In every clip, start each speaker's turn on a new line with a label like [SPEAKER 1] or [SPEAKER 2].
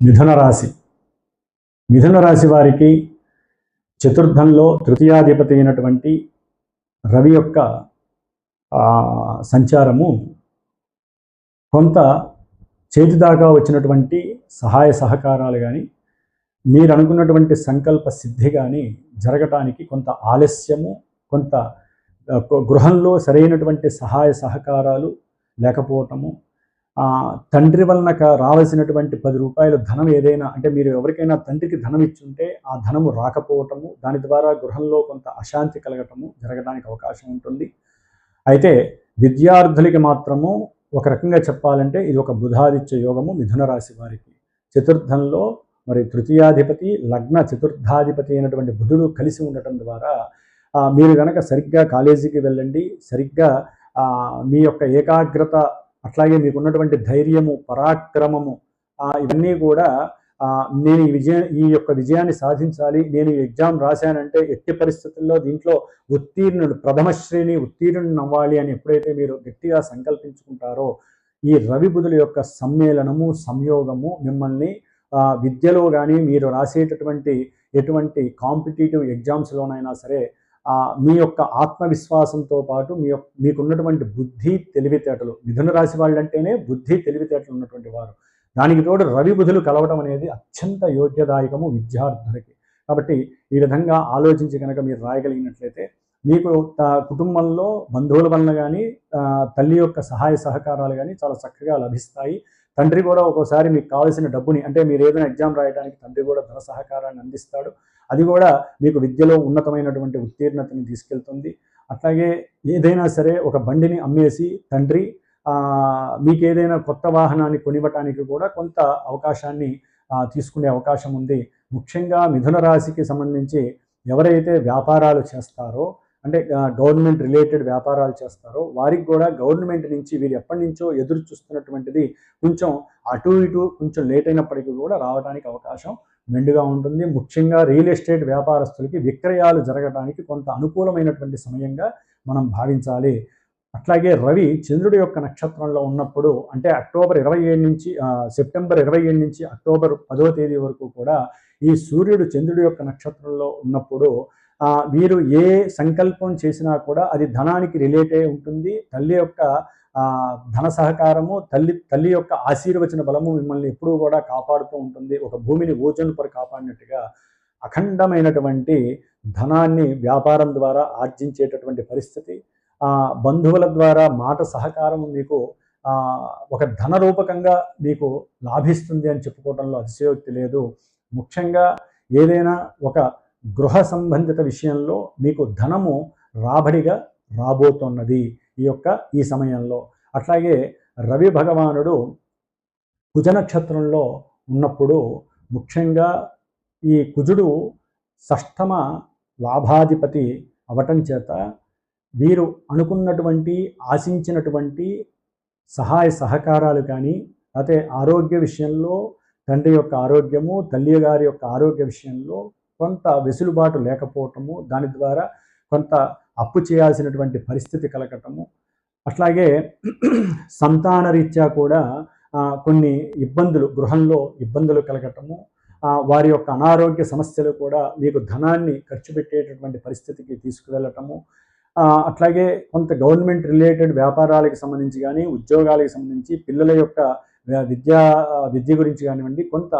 [SPEAKER 1] మిథున రాశి. మిథున రాశి వారికి చతుర్థంలో తృతీయాధిపతి అయినటువంటి రవి యొక్క సంచారము కొంత చేతి దాకా వచ్చినటువంటి సహాయ సహకారాలు కానీ మీరు అనుకున్నటువంటి సంకల్ప సిద్ధి కానీ జరగటానికి కొంత ఆలస్యము కొంత గృహంలో సరైనటువంటి సహాయ సహకారాలు లేకపోవటము తండ్రి వలన క- రావాల్సినటువంటి పది రూపాయలు ధనం ఏదైనా అంటే మీరు ఎవరికైనా తండ్రికి ధనం ఇచ్చుంటే ఆ ధనము రాకపోవటము దాని ద్వారా గృహంలో కొంత అశాంతి కలగటము జరగడానికి అవకాశం ఉంటుంది. అయితే విద్యార్థులకి మాత్రము ఒక రకంగా చెప్పాలంటే ఇది ఒక బుధాదిత్య యోగము మిథున రాశి వారికి. చతుర్థంలో మరి తృతీయాధిపతి లగ్న చతుర్థాధిపతి అయినటువంటి బుధుడు కలిసి ఉండటం ద్వారా మీరు కనుక సరిగ్గా కాలేజీకి వెళ్ళండి సరిగ్గా మీ యొక్క ఏకాగ్రత అట్లాగే మీకున్నటువంటి ధైర్యము పరాక్రమము ఇవన్నీ కూడా నేను ఈ విజయ ఈ యొక్క విజయాన్ని సాధించాలి నేను ఈ ఎగ్జామ్ రాశానంటే ఎట్టి పరిస్థితుల్లో దీంట్లో ఉత్తీర్ణుడు ప్రథమ శ్రేణి ఉత్తీర్ణుడు అవ్వాలి అని ఎప్పుడైతే మీరు గట్టిగా సంకల్పించుకుంటారో ఈ రవి బుధుల యొక్క సమ్మేళనము సంయోగము మిమ్మల్ని విద్యలో కానీ మీరు రాసేటటువంటి ఎటువంటి కాంపిటేటివ్ ఎగ్జామ్స్లోనైనా సరే మీ యొక్క ఆత్మవిశ్వాసంతో పాటు మీ యొక్క మీకున్నటువంటి బుద్ధి తెలివితేటలు మిథున రాశి వాళ్ళంటేనే బుద్ధి తెలివితేటలు ఉన్నటువంటి వారు. దానికి తోడు రవి బుధులు కలవడం అనేది అత్యంత యోగ్యదాయకము విద్యార్థులకి. కాబట్టి ఈ విధంగా ఆలోచించి కనుక మీరు రాయగలిగినట్లయితే మీకు త- కుటుంబంలో బంధువుల వలన కానీ తల్లి యొక్క సహాయ సహకారాలు కానీ చాలా చక్కగా లభిస్తాయి. తండ్రి కూడా ఒక్కోసారి మీకు కావాల్సిన డబ్బుని అంటే మీరు ఏదైనా ఎగ్జామ్ రాయడానికి తండ్రి కూడా ధన సహకారాన్ని అందిస్తాడు. అది కూడా మీకు విద్యలో ఉన్నతమైనటువంటి ఉత్తీర్ణతని తీసుకెళ్తుంది. అట్లాగే ఏదైనా సరే ఒక బండిని అమ్మేసి తండ్రి మీకు ఏదైనా కొత్త వాహనాన్ని కొనివ్వటానికి కూడా కొంత అవకాశాన్ని తీసుకునే అవకాశం ఉంది. ముఖ్యంగా మిథున రాశికి సంబంధించి ఎవరైతే వ్యాపారాలు చేస్తారో అంటే గవర్నమెంట్ రిలేటెడ్ వ్యాపారాలు చేస్తారో వారికి కూడా గవర్నమెంట్ నుంచి వీరు ఎప్పటి నుంచో ఎదురు చూస్తున్నటువంటిది కొంచెం అటు ఇటు కొంచెం లేట్ అయినప్పటికీ కూడా రావడానికి అవకాశం మెండుగా ఉంటుంది. ముఖ్యంగా రియల్ ఎస్టేట్ వ్యాపారస్తులకి విక్రయాలు జరగడానికి కొంత అనుకూలమైనటువంటి సమయంగా మనం భావించాలి. అట్లాగే రవి చంద్రుడి యొక్క నక్షత్రంలో ఉన్నప్పుడు అంటే అక్టోబర్ ఇరవై ఏడు నుంచి సెప్టెంబర్ ఇరవై ఏడు నుంచి అక్టోబర్ పదో తేదీ వరకు కూడా ఈ సూర్యుడు చంద్రుడి యొక్క నక్షత్రంలో ఉన్నప్పుడు వీరు ఏ సంకల్పం చేసినా కూడా అది ధనానికి రిలేట్ అయి ఉంటుంది. తల్లి యొక్క ధన సహకారము తల్లి తల్లి యొక్క ఆశీర్వచన బలము మిమ్మల్ని ఎప్పుడూ కూడా కాపాడుతూ ఉంటుంది. ఒక భూమిని ఓజన్ పర కాపాడినట్టుగా అఖండమైనటువంటి ధనాన్ని వ్యాపారం ద్వారా ఆర్జించేటటువంటి పరిస్థితి బంధువుల ద్వారా మాట సహకారం మీకు ఒక ధన రూపకంగా మీకు లాభిస్తుంది అని చెప్పుకోవడంలో అతిశయోక్తి లేదు. ముఖ్యంగా ఏదైనా ఒక గృహ సంబంధిత విషయంలో మీకు ధనము రాబడిగా రాబోతున్నది ఈ యొక్క ఈ సమయంలో. అట్లాగే రవి భగవానుడు కుజ నక్షత్రంలో ఉన్నప్పుడు ముఖ్యంగా ఈ కుజుడు షష్టమ లాభాధిపతి అవటం చేత వీరు అనుకున్నటువంటి ఆశించినటువంటి సహాయ సహకారాలు కానీ అయితే ఆరోగ్య విషయంలో తండ్రి యొక్క ఆరోగ్యము తల్లి గారి యొక్క ఆరోగ్య విషయంలో కొంత వెసులుబాటు లేకపోవటము దాని ద్వారా కొంత అప్పు చేయాల్సినటువంటి పరిస్థితి కలగటము అట్లాగే సంతాన రీత్యా కూడా కొన్ని ఇబ్బందులు గృహంలో ఇబ్బందులు కలగటము వారి యొక్క అనారోగ్య సమస్యలు కూడా మీకు ధనాన్ని ఖర్చు పెట్టేటటువంటి పరిస్థితికి తీసుకువెళ్ళటము అట్లాగే కొంత గవర్నమెంట్ రిలేటెడ్ వ్యాపారాలకు సంబంధించి కానీ ఉద్యోగాలకు సంబంధించి పిల్లల యొక్క విద్యా విద్య గురించి కానివ్వండి కొంత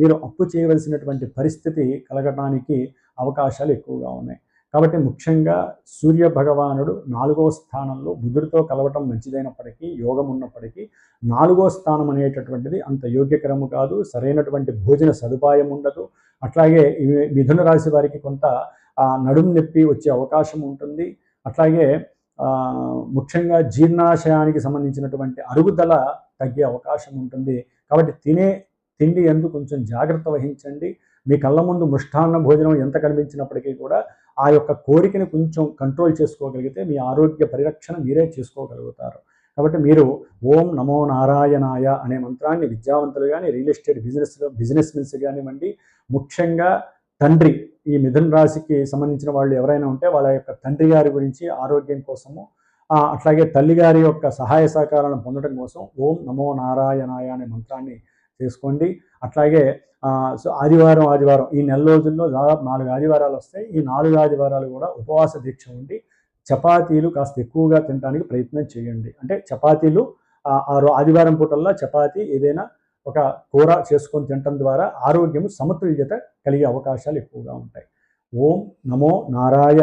[SPEAKER 1] మీరు అప్పు చేయవలసినటువంటి పరిస్థితి కలగడానికి అవకాశాలు ఎక్కువగా ఉన్నాయి. కాబట్టి ముఖ్యంగా సూర్య భగవానుడు నాలుగో స్థానంలో బుధుడితో కలవటం మంచిదైనప్పటికీ యోగం ఉన్నప్పటికీ నాలుగో స్థానం అనేటటువంటిది అంత యోగ్యకరము కాదు సరైనటువంటి భోజన సదుపాయం ఉండదు. అట్లాగే మిథున రాశి వారికి కొంత నడుం నడుము నొప్పి వచ్చే అవకాశం ఉంటుంది. అట్లాగే ముఖ్యంగా జీర్ణాశయానికి సంబంధించినటువంటి అరుగుదల తగ్గే అవకాశం ఉంటుంది. కాబట్టి తినే తిండి ఎందు కొంచెం జాగ్రత్త వహించండి. మీ కళ్ళ ముందు మృష్టాన్న భోజనం ఎంత కనిపించినప్పటికీ కూడా ఆ యొక్క కోరికని కొంచెం కంట్రోల్ చేసుకోగలిగితే మీ ఆరోగ్య పరిరక్షణ మీరే చేసుకోగలుగుతారు. కాబట్టి మీరు ఓం నమో నారాయణాయ అనే మంత్రాన్ని విద్యావంతులు కానీ real estate business business mens కానివ్వండి ముఖ్యంగా తండ్రి ఈ మిథున రాశికి సంబంధించిన వాళ్ళు ఎవరైనా ఉంటే వాళ్ళ యొక్క తండ్రి గారి గురించి ఆరోగ్యం కోసము అట్లాగే తల్లి గారి యొక్క సహాయ సహకారాలను పొందడం కోసం ఓం నమో నారాయణాయ అనే మంత్రాన్ని చేసుకోండి. అట్లాగే సో ఆదివారం ఆదివారం ఈ నెల రోజుల్లో దాదాపు నాలుగు ఆదివారాలు వస్తాయి. ఈ నాలుగు ఆదివారాలు కూడా ఉపవాస దీక్ష ఉండి చపాతీలు కాస్త ఎక్కువగా తినడానికి ప్రయత్నం చేయండి. అంటే చపాతీలు ఆ ఆ రో- ఆదివారం పూటల్లో చపాతీ ఏదైనా ఒక కూర చేసుకొని తినటం ద్వారా ఆరోగ్యం సమతుల్యత కలిగే అవకాశాలు ఎక్కువగా ఉంటాయి. ఓం నమో నారాయణ